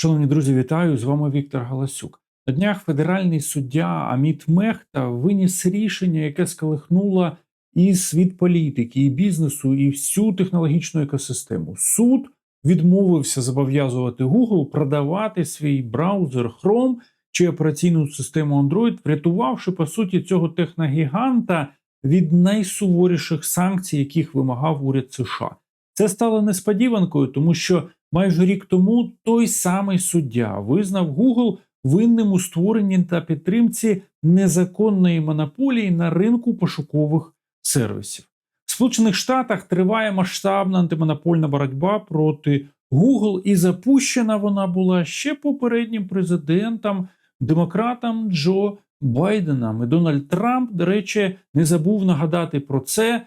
Шановні друзі, вітаю! З вами Віктор Галасюк. На днях федеральний суддя Аміт Мехта виніс рішення, яке сколихнуло і світ політики, і бізнесу, і всю технологічну екосистему. Суд відмовився зобов'язувати Google продавати свій браузер Chrome чи операційну систему Android, врятувавши по суті цього техногіганта від найсуворіших санкцій, яких вимагав уряд США. Це стало несподіванкою, тому що майже рік тому той самий суддя визнав Google винним у створенні та підтримці незаконної монополії на ринку пошукових сервісів. В Сполучених Штатах триває масштабна антимонопольна боротьба проти Google, і запущена вона була ще попереднім президентом, демократом Джо Байденом. І Дональд Трамп, до речі, не забув нагадати про це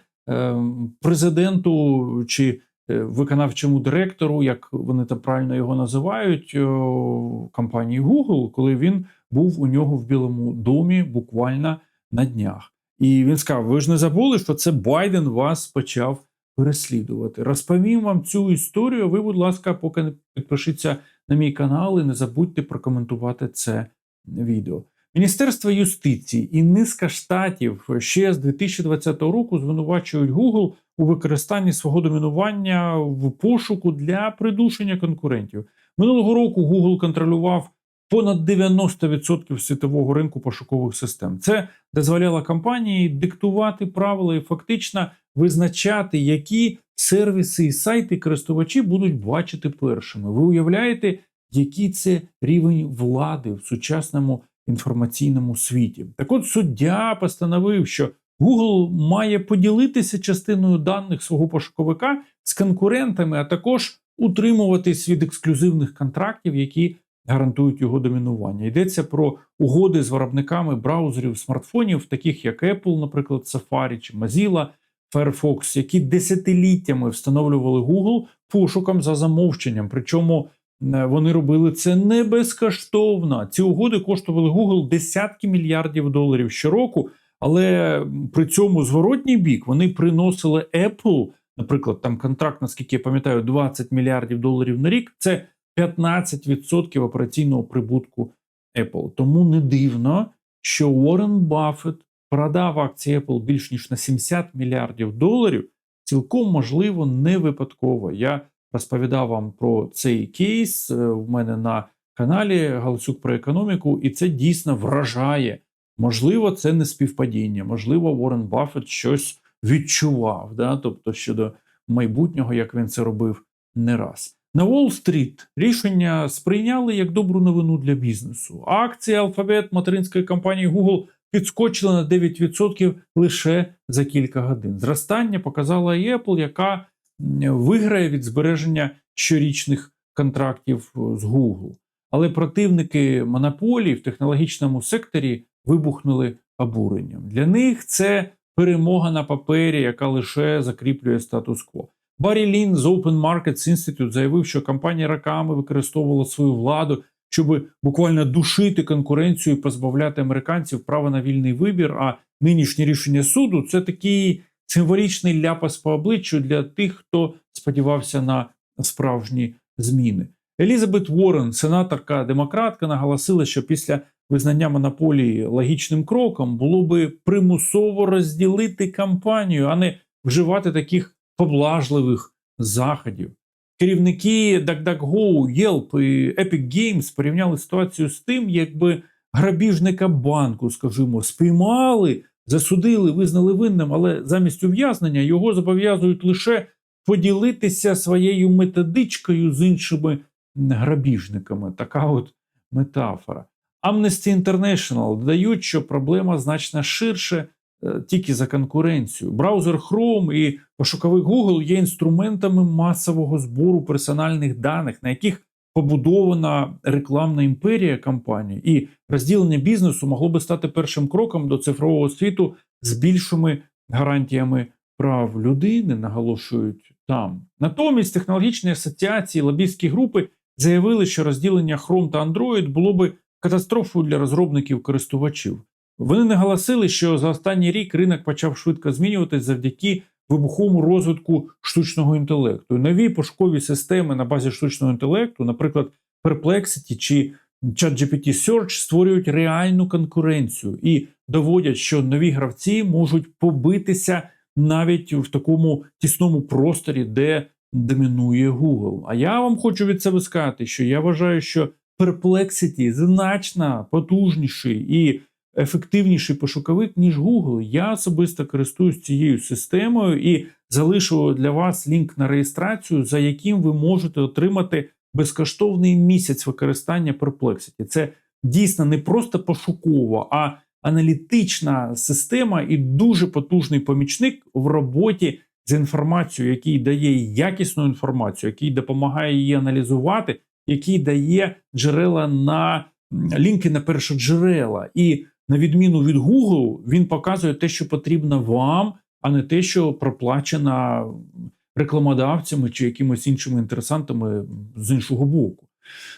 президенту чи е, виконавчому директору, як вони там правильно його називають, о, компанії Google, коли він був у нього в Білому домі буквально на днях. І він сказав: Ви ж не забули, що це Байден вас почав переслідувати. Розповім вам цю історію. Ви, будь ласка, поки не підпишіться на мій канал і не забудьте прокоментувати це відео. Міністерство юстиції і низка штатів ще з 2020 року звинувачують Google у використанні свого домінування в пошуку для придушення конкурентів. Минулого року Google контролював понад 90% світового ринку пошукових систем. Це дозволяло компанії диктувати правила і фактично визначати, які сервіси і сайти користувачі будуть бачити першими. Ви уявляєте, який це рівень влади в сучасному інформаційному світі? Так от суддя постановив, що Google має поділитися частиною даних свого пошуковика з конкурентами, а також утримуватись від ексклюзивних контрактів, які гарантують його домінування. Йдеться про угоди з виробниками браузерів смартфонів, таких як Apple, наприклад, Safari чи Mozilla, Firefox, які десятиліттями встановлювали Google пошуком за замовченням. Причому вони робили це не безкоштовно. Ці угоди коштували Google десятки мільярдів доларів щороку. Але при цьому зворотній бік вони приносили Apple, наприклад, там контракт, наскільки я пам'ятаю, 20 мільярдів доларів на рік. Це 15% операційного прибутку Apple. Тому не дивно, що Уоррен Баффет продав акції Apple більш ніж на 70 мільярдів доларів. Цілком можливо, не випадково. Я розповідав вам про цей кейс е, в мене на каналі Галасюк про економіку, і це дійсно вражає. Можливо, це не співпадіння, можливо, Уоррен Баффет щось відчував, да? тобто щодо майбутнього, як він це робив не раз. На Уолл-стріт рішення сприйняли як добру новину для бізнесу. Акції алфабет материнської компанії Google підскочили на 9% лише за кілька годин. Зростання показала і Apple, яка виграє від збереження щорічних контрактів з Google. Але противники монополії в технологічному секторі вибухнули обуренням. Для них це перемога на папері, яка лише закріплює статус-кво. Баррі Лін з Open Markets Institute заявив, що компанія роками використовувала свою владу, щоб буквально душити конкуренцію і позбавляти американців права на вільний вибір. А нинішнє рішення суду це такий символічний ляпас по обличчю для тих, хто сподівався на справжні зміни. Елізабет Уоррен, сенаторка демократка, наголосила, що після визнання монополії логічним кроком було би примусово розділити кампанію, а не вживати таких поблажливих заходів. Керівники DuckDuckGo, Yelp і Epic Games порівняли ситуацію з тим, якби грабіжника банку, скажімо, спіймали, засудили, визнали винним, але замість ув'язнення його зобов'язують лише поділитися своєю методичкою з іншими грабіжниками. Така от метафора. Amnesty International додають, що проблема значно ширше е, тільки за конкуренцію. Браузер Chrome і пошуковик Google є інструментами масового збору персональних даних, на яких побудована рекламна імперія компанії, і розділення бізнесу могло би стати першим кроком до цифрового світу з більшими гарантіями прав людини, наголошують там. Натомість технологічні асоціації, лобістські групи заявили, що розділення Chrome та Android було би катастрофою для розробників користувачів. Вони наголосили, що за останній рік ринок почав швидко змінюватись завдяки вибуховому розвитку штучного інтелекту. Нові пошукові системи на базі штучного інтелекту, наприклад, Perplexity чи ChatGPT Search створюють реальну конкуренцію і доводять, що нові гравці можуть побитися навіть в такому тісному просторі, де домінує Google. А я вам хочу від себе сказати, що я вважаю, що Perplexity значно потужніший і ефективніший пошуковик, ніж Google. Я особисто користуюсь цією системою і залишу для вас лінк на реєстрацію, за яким ви можете отримати безкоштовний місяць використання Perplexity. Це дійсно не просто пошукова, а аналітична система і дуже потужний помічник в роботі з інформацією, який дає якісну інформацію, який допомагає її аналізувати, який дає джерела на лінки на першоджерела. І на відміну від Google, він показує те, що потрібно вам, а не те, що проплачено рекламодавцями чи якимось іншими інтересантами з іншого боку.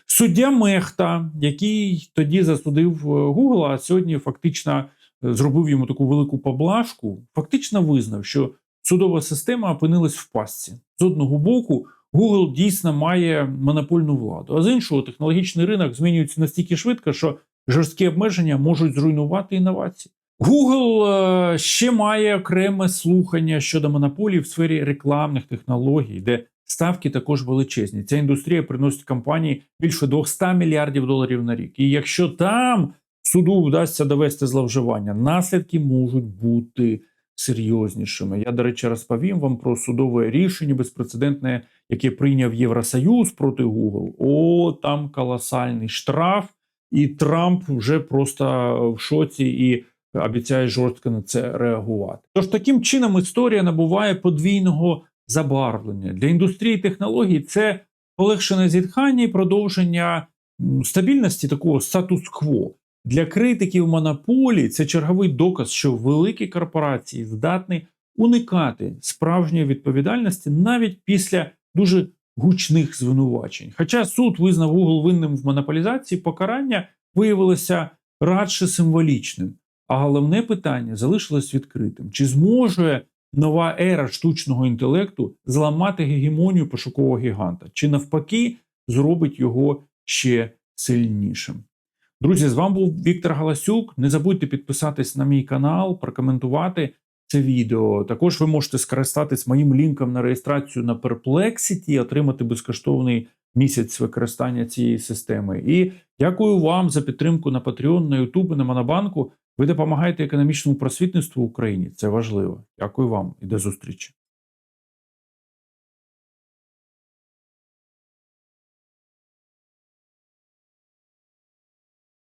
Суддя Мехта, який тоді засудив е, Google, а сьогодні фактично е, зробив йому таку велику поблажку, фактично визнав, що судова система опинилась в пастці. З одного боку, Google дійсно має монопольну владу, а з іншого, технологічний ринок змінюється настільки швидко, що жорсткі обмеження можуть зруйнувати інновації. Google е, ще має окреме слухання щодо монополії в сфері рекламних технологій, де ставки також величезні. Ця індустрія приносить компанії більше 200 мільярдів доларів на рік. І якщо там суду вдасться довести зловживання, наслідки можуть бути серйознішими. Я, до речі, розповім вам про судове рішення безпрецедентне, яке прийняв Євросоюз проти Google. О, там колосальний штраф, і Трамп вже просто в шоці і обіцяє жорстко на це реагувати. Тож таким чином історія набуває подвійного забарвлення для індустрії технологій. Це полегшене зітхання і продовження стабільності такого статус-кво. Для критиків монополії це черговий доказ, що великі корпорації здатні уникати справжньої відповідальності навіть після дуже гучних звинувачень. Хоча суд визнав Google винним в монополізації, покарання виявилося радше символічним. А головне питання залишилось відкритим: чи зможе нова ера штучного інтелекту зламати гегемонію пошукового гіганта, чи навпаки зробить його ще сильнішим? Друзі, з вами був Віктор Галасюк. Не забудьте підписатись на мій канал, прокоментувати це відео. Також ви можете скористатись моїм лінком на реєстрацію на Perplexity і отримати безкоштовний місяць використання цієї системи. І дякую вам за підтримку на Patreon, на YouTube, на Монобанку. Ви допомагаєте економічному просвітництву в Україні. Це важливо. Дякую вам і до зустрічі.